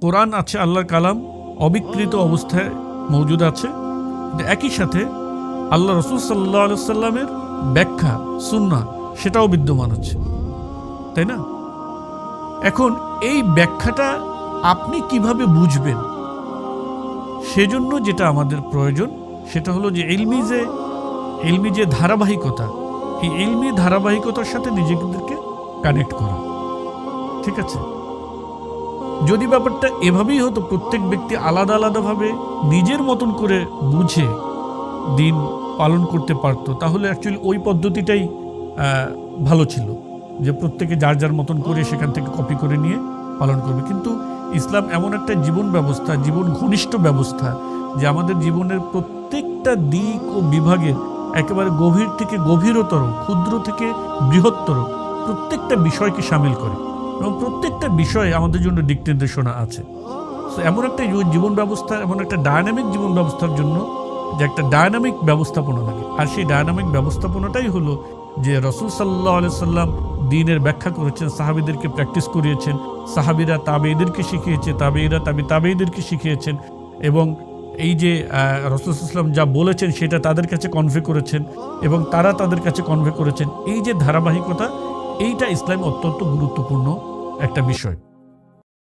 কোরআন আছে, আল্লাহর কালাম, অবিকৃত অবস্থায় মজুদ আছে। একই সাথে আল্লাহ রসুল সাল্লাহ সাল্লামের ব্যাখ্যা সুন্না সেটাও বিদ্যমান আছে। তাই না? এখন এই ব্যাখ্যাটা আপনি কীভাবে বুঝবেন? সেজন্য যেটা আমাদের প্রয়োজন, সেটা হলো যে এলমি যে এলমি যে ধারাবাহিকতা, এই এলমি ধারাবাহিকতার সাথে নিজেদেরকে কানেক্ট করা। ঠিক আছে? যদি ব্যাপারটা এভাবেই হতো, প্রত্যেক ব্যক্তি আলাদা আলাদাভাবে নিজের মতন করে বুঝে দিন পালন করতে পারতো, তাহলে অ্যাকচুয়ালি ওই পদ্ধতিটাই ভালো ছিল। যে প্রত্যেকে যার যার মতন করে সেখান থেকে কপি করে নিয়ে পালন করবে। কিন্তু ইসলাম এমন একটা জীবন ব্যবস্থা, জীবন ঘনিষ্ঠ ব্যবস্থা, যে আমাদের জীবনের প্রত্যেকটা দিক ও বিভাগের একেবারে গভীর থেকে গভীরতর, ক্ষুদ্র থেকে বৃহত্তর প্রত্যেকটা বিষয়কে সামিল করে। এবং প্রত্যেকটা বিষয়ে আমাদের জন্য দিক নির্দেশনা আছে। তো এমন একটা জীবন ব্যবস্থা, এমন একটা ডায়নামিক জীবন ব্যবস্থার জন্য যে একটা ডায়নামিক ব্যবস্থাপনা লাগে আর সেই ডায়নামিক ব্যবস্থাপনাটাই হলো যে রসুল সাল্লাহ সাল্লাম দিনের ব্যাখ্যা করেছেন, সাহাবিদেরকে প্র্যাকটিস করিয়েছেন, সাহাবিরা তাবেইদেরকে শিখিয়েছে তাবেইরা তাবি তাবেইদেরকে শিখিয়েছেন এবং এই যে রসুল সাল্লাম যা বলেছেন সেটা তাদের কাছে কনভে করেছেন এবং তারা তাদের কাছে কনভে করেছেন। এই যে ধারাবাহিকতা এইটা ইসলামে অত্যন্ত গুরুত্বপূর্ণ একটা বিষয়।